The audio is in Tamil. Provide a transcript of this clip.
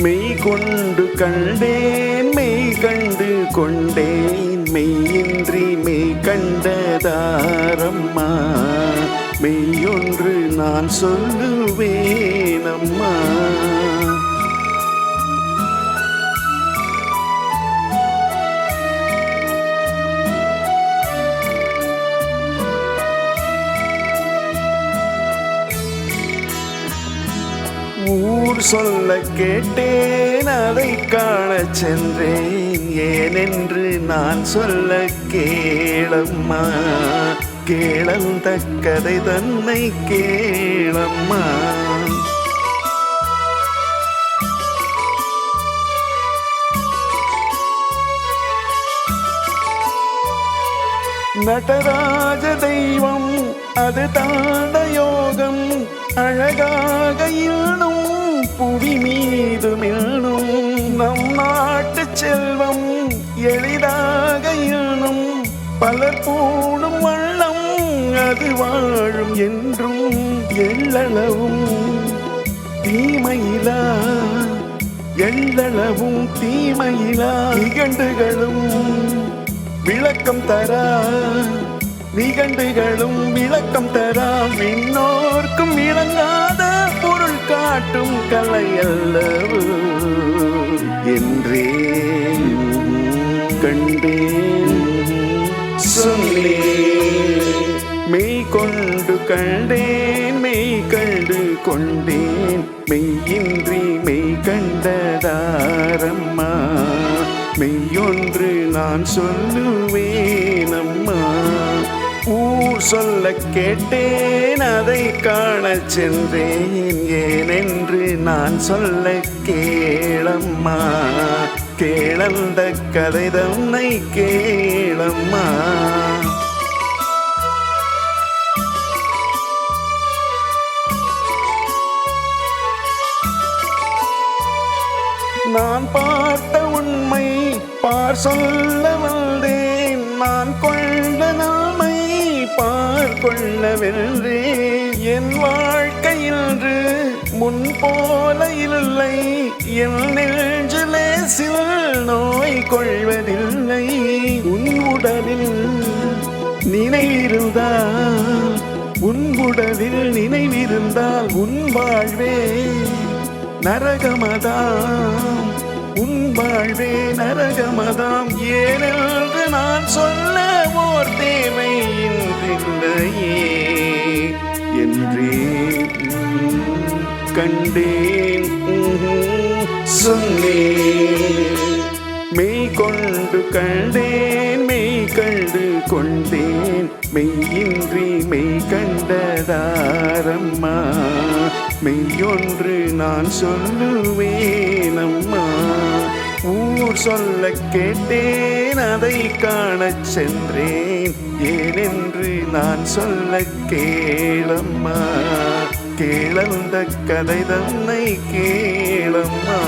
மெய் கொண்டு கண்டேன் மெய் கண்டு கொண்டேன். மெய்யின்றி மெய் கண்டதாரம்மா. மெய்யொன்று நான் சொல்லுவேன் அம்மா ஊர் சொல்ல கேட்டேன் அதை காண சென்றேன். ஏனென்று நான் சொல்ல கேளம்மா கேளந்த கதை தன்னை கேளம்மா. நடராஜ தெய்வம் அது தாண்ட யோகம் அழகாக இயலும் புவி மீது மில்லும் நம் நாட்டு செல்வம் எளிதாக இயலும் பலர் கூடும் வண்ணம் அது வாழும் என்றும் எள்ளளவும் தீமையிலா? எள்ளளவும் தீமையிலா? நிகண்டுகளும் விளக்கம் தரா? நிகண்டுகளும் விளக்கம் தரா? மின்னோ பொருள் காட்டும் கலை அல்லவு? என்றே கண்டேன் சொன்னேன். மெய் கொண்டு கண்டேன் மெய் கண்டு கொண்டேன். மெய்யின்றி மெய் கண்டதாரம்மா. மெய்யொன்று நான் சொல்லுவேன் அம்மா ஊர் சொல்ல கேட்டேன் அதை காண சென்றேன். ஏனென்று நான் சொல்ல கேளம்மா கேளந்த கதை தன்னை கேளம்மா. நான் பார்த்த உண்மை பார் சொல்ல வந்தேன். நான் கொள்ள கொள்ளவென்று கொள்ள என் வாழ்க்கை இன்று முன் போல இல்லை. என் நெஞ்சிலே சில் நோய் கொள்வதில்லை. உன் உடலில் நினைவிருந்தால் உன் உடலில் நினைவிருந்தால் உன் வாழ்வே நரகமதாம். உன் வாழ்வே நரகமதாம். ஏனென்று நான் சொல்ல ஓர் தேவை இன்றில்லையே என்றே கண்டேன். சொன்னேன். மெய் கொண்டு கண்டேன் மெய் கண்டு கொண்டேன். மெய்யின்றி மெய் கண்டதாரம்மா. மெய்யொன்று நான் சொல்லுவேன் அம்மா ஊர் சொல்ல கேட்டேன் அதை காணச் சென்றேன். ஏனென்று நான் சொல்ல கேளம்மா கேளந்த கதை தன்னை கேளம்மா.